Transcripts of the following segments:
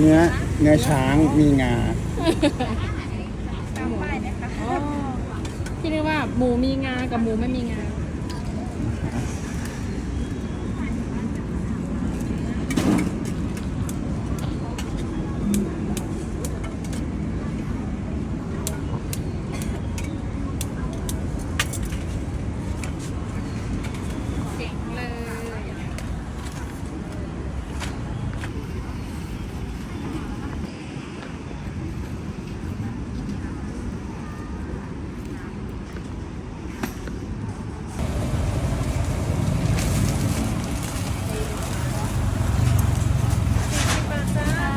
เนื้อเนื้อช้างมีงาอ๋อที่เรียกว่าหมูมีงา กับหมูไม่มีงา เก่งเลย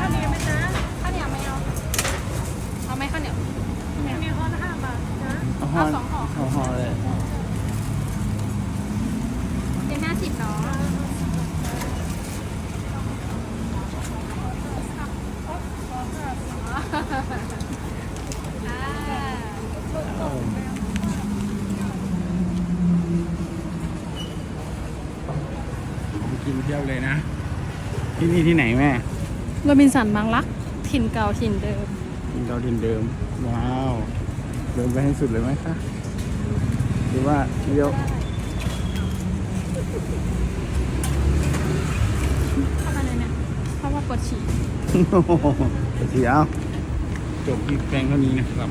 ข้าวเหนียวไหมจ๊ะข้าวเหนียวไม่เอาเอาไหมข้าวเหนียวข้าวเหนียวห่อละห้าบาทนะ เอาห่อเอาสองห่อเอาห่อเลยเป็นห้าสิบเนาะอ่าของกินเที่ยวเลยนะ ที่นี่ที่ไหนแม่โรบินสันบางรัก ถิ่นเก่าถิ่นเดิมกินเกาดินเดิม ว้าว เดินไปให้สุดเลยไหมคะหรือว่าเลี้ยวเข้ามาเลยเนี่ยเพราะว่าปวดฉี่ โอ้โหเสียวจบที่แปลงเท่านี้นะครับ